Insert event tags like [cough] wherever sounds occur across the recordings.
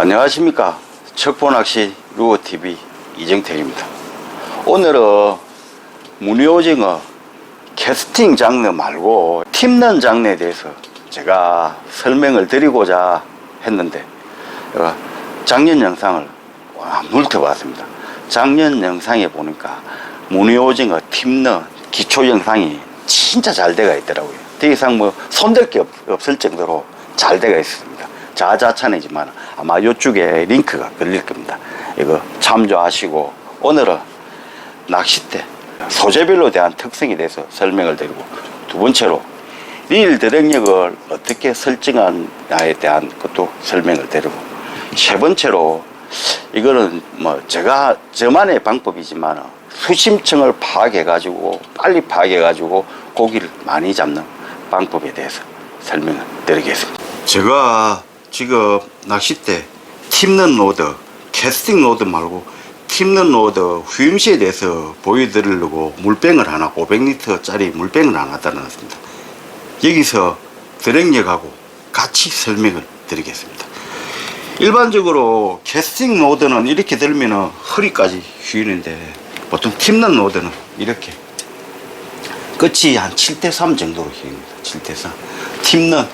안녕하십니까. 척보낚시 루어TV 이정택입니다. 오늘은 무늬오징어 캐스팅 장르 말고 팀는 장르에 대해서 제가 설명을 드리고자 했는데 어, 작년 영상을 와, 물켜봤습니다. 작년 영상에 보니까 무늬오징어 팀는 기초 영상이 진짜 잘 돼가 있더라고요. 더 이상 뭐 손댈 게 없, 없을 정도로 잘 돼가 있습니다. 자자찬이지만 아마 이쪽에 링크가 걸릴 겁니다. 이거 참조하시고 오늘은 낚싯대 소재별로 대한 특성에 대해서 설명을 드리고 두 번째로 릴 드랙력을 어떻게 설정하냐에 대한 것도 설명을 드리고 세 번째로 이거는 뭐 제가 저만의 방법이지만 수심층을 파악해 가지고 빨리 파악해 가지고 고기를 많이 잡는 방법에 대해서 설명을 드리겠습니다. 제가 지금 낚싯대 팁는 로드, 캐스팅 로드 말고 팁는 로드 후임시에 대해서 보여드리려고 물병을 하나 500리터짜리 물병을 하나 따라놨습니다. 여기서 드랙력하고 같이 설명을 드리겠습니다. 일반적으로 캐스팅 로드는 이렇게 들면 허리까지 휘는데 보통 팁는 로드는 이렇게 끝이 한 7대3 정도로 휘입니다. 7대3. 팁는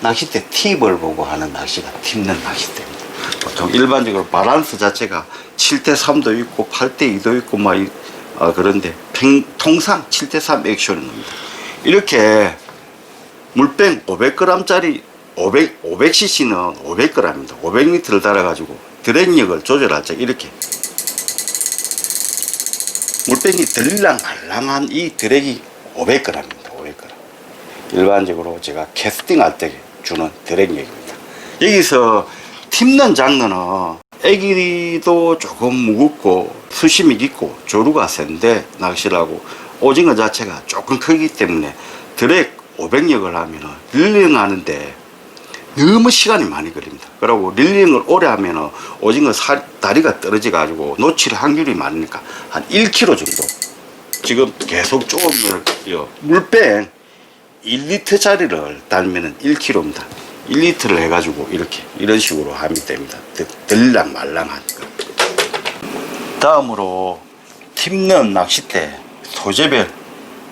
낚싯대 팁을 보고 하는 낚시가 팁는 낚싯대입니다. 보통 일반적으로 바란스 자체가 7대 3도 있고 8대 2도 있고 막 이- 어, 그런데 평- 통상 7대 3 액션입니다. 이렇게 물병 500g짜리 500, 500cc는 500g입니다. 500리터를 달아가지고 드랙력을 조절할 때 이렇게 물병이 들랑 말랑한 이 드랙이 500g입니다. 500g. 일반적으로 제가 캐스팅 할 때 주는 드랙력입니다. 여기서 팁는 장르는 애기도 조금 무겁고 수심이 깊고 조류가 센데 낚시를 하고 오징어 자체가 조금 크기 때문에 드랙 500력을 하면은 릴링 하는데 너무 시간이 많이 걸립니다. 그리고 릴링을 오래 하면은 오징어 살, 다리가 떨어져 가지고 놓칠 확률이 많으니까 한 1kg 정도. 지금 계속 조금 물병 1리터짜리를 달면은 1kg입니다. 1리터를 해가지고 이렇게 이런 식으로 하면 됩니다. 들- 들랑 거. 다음으로 팁는 낚싯대 소재별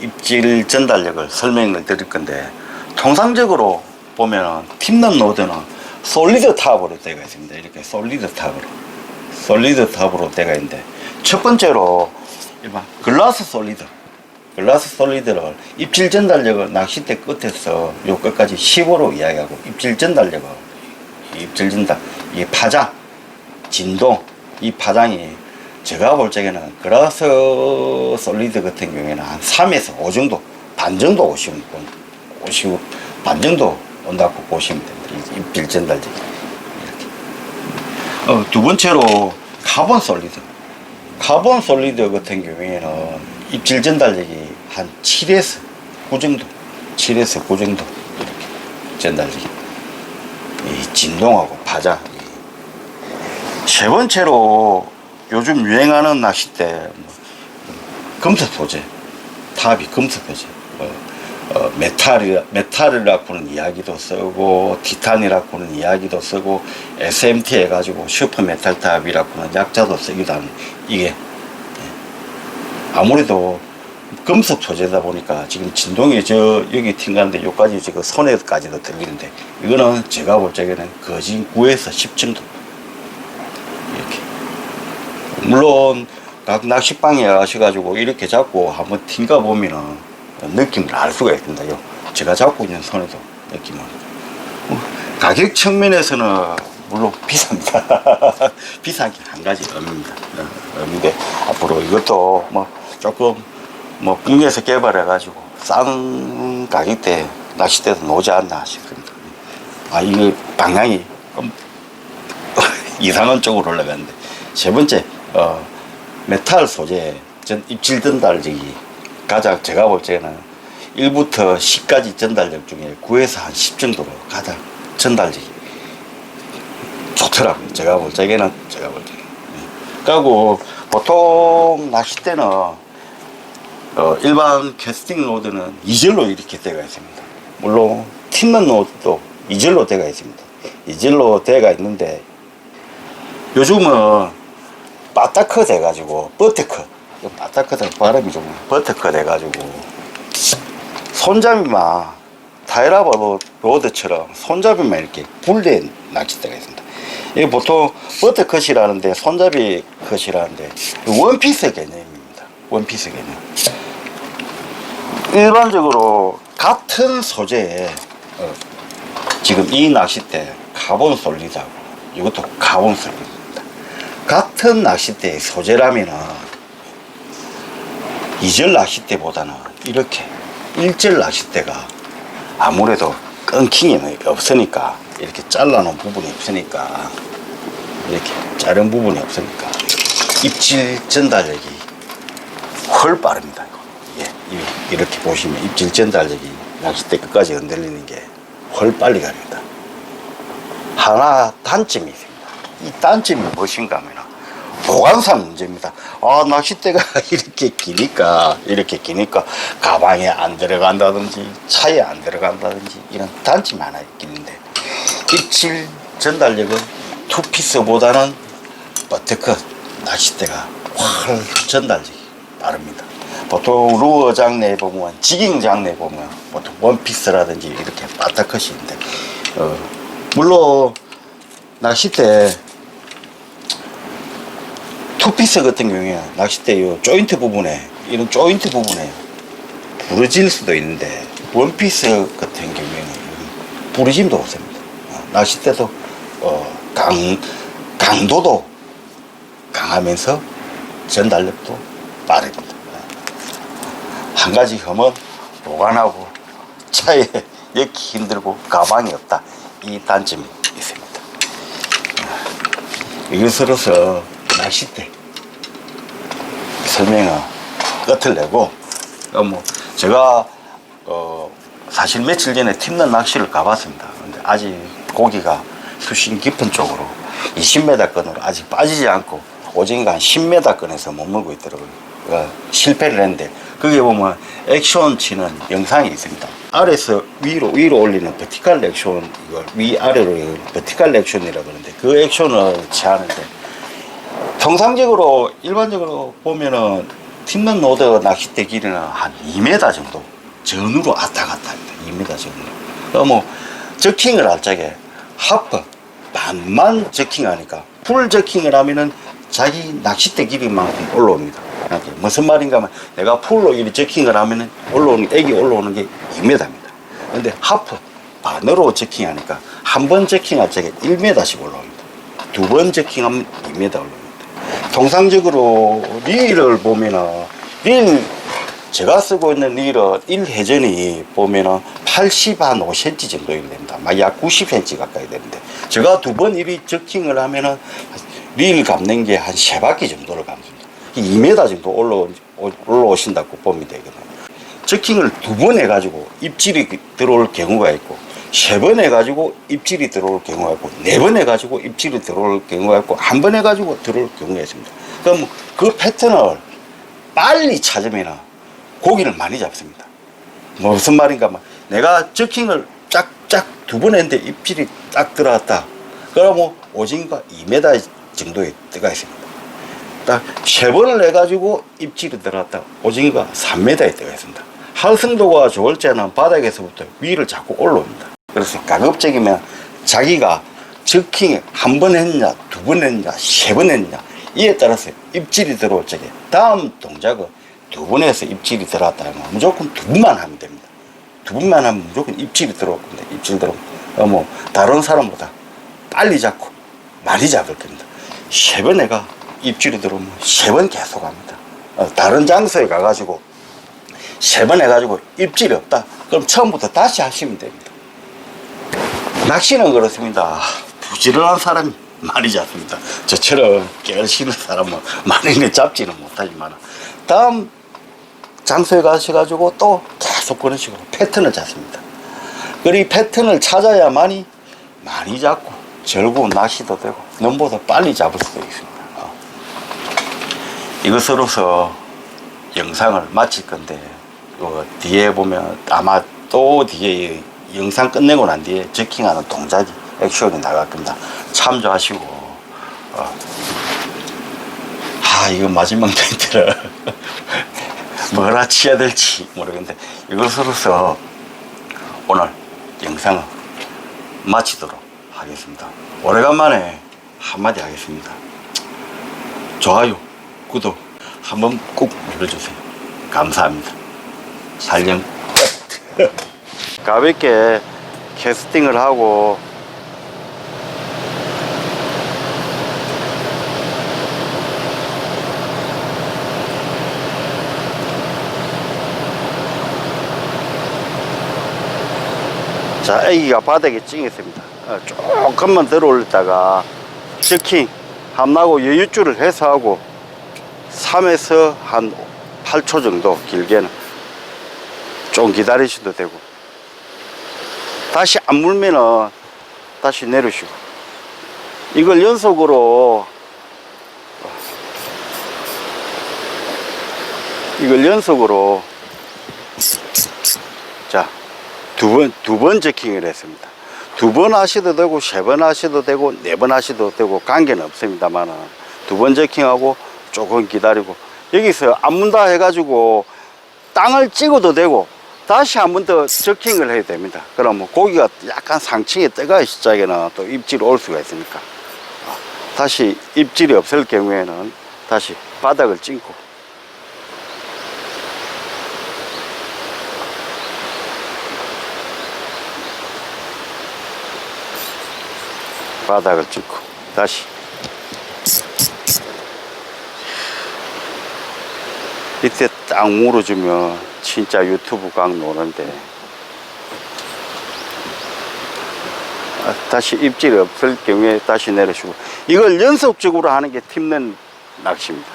입질 전달력을 설명을 드릴 건데 통상적으로 보면은 팁는 노드는 솔리드 탑으로 되어 있습니다. 이렇게 솔리드 탑으로 솔리드 탑으로 되어 있는데 첫 번째로 일반 글라스 솔리드 글라스 솔리드를 입질 전달력을 낚싯대 끝에서 요 끝까지 15로 이야기하고 입질 전달력을 이 입질 전달 이 파장 진동 이 파장이 제가 볼 적에는 글라스 솔리드 같은 경우에는 한 3에서 5 정도 반 정도 오시면 본- 오시고 반 정도 온다고 보시면 됩니다. 이 입질 전달력 이렇게. 어, 두 번째로 카본 솔리드. 카본 솔리드 같은 경우에는 입질 전달력이 한 7에서 9 정도 7에서 9 정도 이렇게 전달력이 이 진동하고 파자. 세 번째로 요즘 유행하는 낚싯대 뭐, 금속 소재 탑이 금속 소재 어, 어, 메탈이, 메탈이라고는 이야기도 쓰고 티탄이라고는 이야기도 쓰고 SMT 해가지고 슈퍼 메탈 탑이라고는 약자도 쓰기도 하는 이게 예. 아무래도 금속 소재다 보니까 지금 진동이 저 여기 튕가는데 여기까지 지금 손에까지도 들리는데 이거는 제가 볼 적에는 거진 9에서 10 정도 이렇게 물론 각 낚시방에 가셔가지고 이렇게 잡고 한번 튕가 보면은 느낌을 알 수가 있습니다. 요 제가 잡고 있는 손에도 느낌을. 어, 가격 측면에서는 물론 비쌉니다. [laughs] 비싼 게 한 가지 없습니다. 어, 없는데 앞으로 이것도 뭐 조금 뭐 국내에서 개발해가지고 싼 가격대 낚싯대도 놓지 않나 싶습니다. 아, 이게 방향이 좀 [laughs] 이상한 쪽으로 올라갔는데 세 번째 어, 메탈 소재 전 입질 전달력이 가장 제가 볼 때는 1부터 10까지 전달력 중에 9에서 한 10 정도로 가장 전달력이 좋더라고요. 제가 볼 적에는 제가 볼 적에. 그리고 보통 낚싯대는 어, 일반 캐스팅 로드는 이젤로 이렇게 되어 있습니다. 물론 틴는 로드도 이젤로 되어 있습니다. 이젤로 되어 있는데 요즘은 바타크 돼가지고 버터크 바타크도 발음이 좀 버터크 돼가지고 손잡이만 타이라바 로- 로드처럼 손잡이만 이렇게 굴된 낚싯대가 있습니다. 이게 보통 버터컷이라는데 손잡이 컷이라는데 원피스 개념입니다. 원피스 개념. 일반적으로 같은 소재에 어, 지금 이 낚싯대 카본 솔리드하고 이것도 카본 솔리드입니다. 같은 낚싯대의 소재라면은 이절 낚싯대보다는 이렇게 일절 낚싯대가 아무래도 끊김이 없으니까 이렇게 잘라놓은 부분이 없으니까 이렇게 자른 부분이 없으니까 입질 전달력이 훨 빠릅니다. 이렇게 보시면 입질 전달력이 낚싯대 끝까지 흔들리는 게 훨 빨리 갑니다. 하나 단점이 있습니다. 이 단점이 무엇인가 하면 보관상 문제입니다. 아, 낚싯대가 [laughs] 이렇게 기니까, 이렇게 기니까 가방에 안 들어간다든지 차에 안 들어간다든지 이런 단점이 하나 있겠는데 입질 전달력은 투피스보다는 버터컷 낚싯대가 훨 전달력이 빠릅니다. 보통 루어 장르에 보면 지깅 장르에 보면 보통 원피스라든지 이렇게 바타컷이 있는데 어, 물론 낚싯대 투피스 같은 경우에 낚싯대 요 조인트 부분에 이런 조인트 부분에 부러질 수도 있는데 원피스 같은 경우에는 부러짐도 없습니다. 어, 낚싯대도 어, 강 강도도 강하면서 전달력도 빠릅니다. 한 가지 흠은 보관하고 차에 [laughs] 넣기 힘들고 가방이 없다. 이 단점이 있습니다. 이것으로서 낚싯대 설명을 끝을 내고 어, 뭐 제가 어 사실 며칠 전에 팀난 낚시를 가봤습니다. 근데 아직 고기가 수심 깊은 쪽으로 20m권으로 아직 빠지지 않고 오징이가 한 10m권에서 머물고 있더라고요. 그러니까 실패를 했는데 거기에 보면 액션 치는 영상이 있습니다. 아래에서 위로 위로 올리는 버티칼 액션 이걸 위 아래로 버티칼 액션이라고 그러는데 그 액션을 취하는데 통상적으로 일반적으로 보면은 팀만 노드 낚싯대 길이는 한 2m 정도 전으로 왔다 갔다 합니다. 2m 전으로. 그뭐 저킹을 할 적에 하프 반만 저킹하니까 풀 저킹을 하면은 자기 낚싯대 길이만큼 올라옵니다. 무슨 말인가 하면 내가 풀로 이렇게 저킹을 하면은 올라오는 애기 올라오는 게 2m입니다. 근데 하프 반으로 저킹하니까 한번 저킹할 적에 1m씩 올라옵니다. 두번 저킹하면 2m 올라옵니다. 통상적으로 릴을 보면은 릴 제가 쓰고 있는 릴은 1회전이 보면은 80 한 5cm 정도 됩니다. 막약 90cm 가까이 되는데 제가 두번 이리 저킹을 하면은 릴 감는 게 한 세 바퀴 정도를 감습니다. 2m 정도 올라오, 올라오신다고 보면 되거든요. 저킹을 두 번 해가지고 입질이 들어올 경우가 있고 세 번 해가지고 입질이 들어올 경우가 있고 네 번 해가지고 입질이 들어올 경우가 있고 한 번 해가지고 들어올 경우가 있습니다. 그럼 그 패턴을 빨리 찾으면 고기를 많이 잡습니다. 뭐 무슨 말인가 하면 내가 저킹을 짝짝 두 번 했는데 입질이 딱 들어왔다. 그러면 오징어가 2m 정도의 뜨가 있습니다. 딱 세 번을 해가지고 입질이 들어왔다. 오징어가 3m의 뜨가 있습니다. 활성도가 좋을 때는 바닥에서부터 위를 자꾸 올라옵니다. 그래서 가급적이면 자기가 저킹 한 번 했냐, 두 번 했냐, 세 번 했냐, 이에 따라서 입질이 들어올 적에 다음 동작은 두번 해서 입질이 들어왔다 하면 무조건 두 번만 하면 됩니다. 두 번만 하면 무조건 입질이 들어올 겁니다. 입질 들어오면. 어, 뭐, 다른 사람보다 빨리 잡고 많이 잡을 겁니다. 세 번 해가 입질이 들어오면 세 번 계속 합니다. 어, 다른 장소에 가가지고 세 번 해가지고 입질이 없다. 그럼 처음부터 다시 하시면 됩니다. 낚시는 그렇습니다. 부지런한 사람이 많이 잡습니다. 저처럼 깨르치는 사람은 많이는 잡지는 못하지만 다음 장소에 가셔가지고 또 계속 그런 식으로 패턴을 잡습니다. 그리 패턴을 찾아야만이 많이 잡고 즐거운 낚시도 되고 넘보다 빨리 잡을 수도 있습니다. 어. 이것으로서 영상을 마칠 건데 어, 뒤에 보면 아마 또 뒤에 영상 끝내고 난 뒤에 저킹하는 동작이 액션이 나갈 겁니다. 참조하시고 어. 아 이거 마지막 멘트를 [laughs] 뭐라 치야 될지 모르겠는데 이것으로서 오늘 영상을 마치도록 하겠습니다. 오래간만에 한마디 하겠습니다. 좋아요, 구독 한번 꼭 눌러주세요. 감사합니다. 살령 가볍게 캐스팅을 하고 자, 애기가 바닥에 찡했습니다. 어, 조금만 들어 올렸다가 즈킹 함나고 여유줄을 해소하고 3에서 한 8초 정도 길게는 좀 기다리셔도 되고 다시 안 물면은 다시 내려주고 이걸 연속으로 이걸 연속으로 자두 번, 두 번 제킹을 했습니다. 두 번 하셔도 되고, 세 번 하셔도 되고, 네 번 하셔도 되고, 관계는 없습니다만, 두 번 제킹하고, 조금 기다리고, 여기서 안 문다 해가지고, 땅을 찍어도 되고, 다시 한 번 더 저킹을 해야 됩니다. 그러면 고기가 약간 상층에 뜨거운 시작에는 또 입질이 올 수가 있으니까. 다시 입질이 없을 경우에는 다시 바닥을 찍고, 바닥을 찍고 다시 이때 딱 물어주면 진짜 유튜브 각 노는데. 아, 다시 입질이 없을 경우에 다시 내려주고. 이걸 연속적으로 하는 게 팀는 낚시입니다